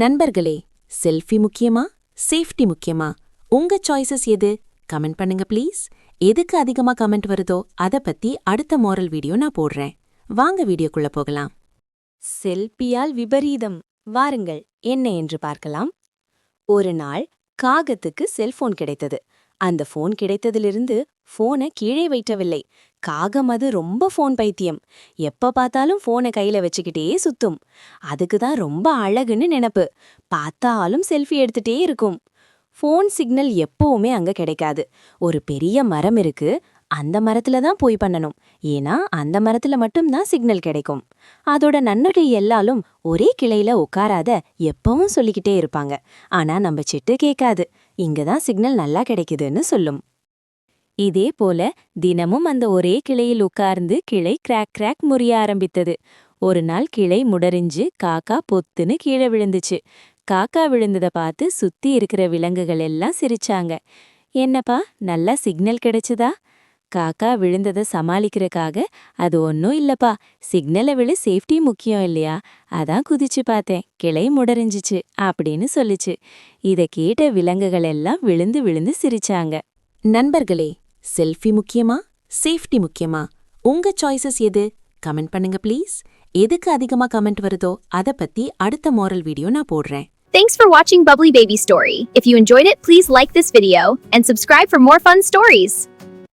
நண்பர்களே செல்ஃபி முக்கியமா? சேஃப்டி முக்கியமா? உங்க சாய்ஸஸ் எது? கமெண்ட் பண்ணுங்க ப்ளீஸ் எதுக்கு அதிகமா கமெண்ட் வருதோ அத பத்தி அடுத்த மோரல் வீடியோ நான் போடுறேன். வாங்க வீடியோக்குள்ள போகலாம். செல்பியால் விபரீதம். வாருங்கள் என்ன என்று பார்க்கலாம். ஒரு நாள் காகத்துக்கு செல்போன் கிடைத்தது. அந்த போன் கிடைத்ததிலிருந்து போனை கீழே வைக்கவில்லை. காகம் அது ரொம்ப ஃபோன் பைத்தியம். எப்போ பார்த்தாலும் ஃபோனை கையில வச்சுக்கிட்டே சுத்தும். அதுக்கு தான் ரொம்ப அழகுன்னு நினைப்பு. பார்த்தாலும் செல்ஃபி எடுத்துட்டே இருக்கும். ஃபோன் சிக்னல் எப்பவுமே அங்க கிடைக்காது. ஒரு பெரிய மரம் இருக்கு. அந்த மரத்துல தான் போய் பண்ணணும். ஏன்னா அந்த மரத்துல மட்டும்தான் சிக்னல் கிடைக்கும். அதோட நன்னகை எல்லாலும் ஒரே கிளையில உட்காராத எப்பவும் சொல்லிக்கிட்டே இருப்பாங்க. ஆனா நம்ம சிட்டு கேட்காது. இங்க தான் சிக்னல் நல்லா கிடைக்குதுன்னு சொல்லும். இதே போல தினமும் அந்த ஒரே கிளையில் உட்கார்ந்து கிளை கிராக் கிராக் முறிய ஆரம்பித்தது. ஒரு நாள் கிளை முடறிஞ்சு காக்கா பொத்துன்னு கீழே விழுந்துச்சு. காக்கா விழுந்தத பார்த்து சுத்தி இருக்கிற விலங்குகள் எல்லாம் சிரிச்சாங்க. என்னப்பா நல்லா சிக்னல் கிடைச்சுதா? காக்கா விழுந்தத சமாளிக்கிறக்காக அது ஒன்னும் இல்லப்பா சிக்னலை விட சேஃப்டி முக்கியம் இல்லையா? அதான் குதிச்சு பார்த்தேன் கிளை முடறிஞ்சிச்சு அப்படின்னு சொல்லுச்சு. இத கேட்ட விலங்குகள் எல்லாம் விழுந்து விழுந்து சிரிச்சாங்க. நண்பர்களே செல்ஃபி முக்கியமா சேஃப்டி முக்கியமா உங்க சாய்ஸஸ் எது கமெண்ட் பண்ணுங்க ப்ளீஸ் எதுக்கு அதிகமா கமெண்ட் வருதோ அத பத்தி அடுத்த மோரல் வீடியோ நான் போடுறேன் Thanks for watching Bubbly Baby Story. If you enjoyed it, please like this video and subscribe for more fun stories.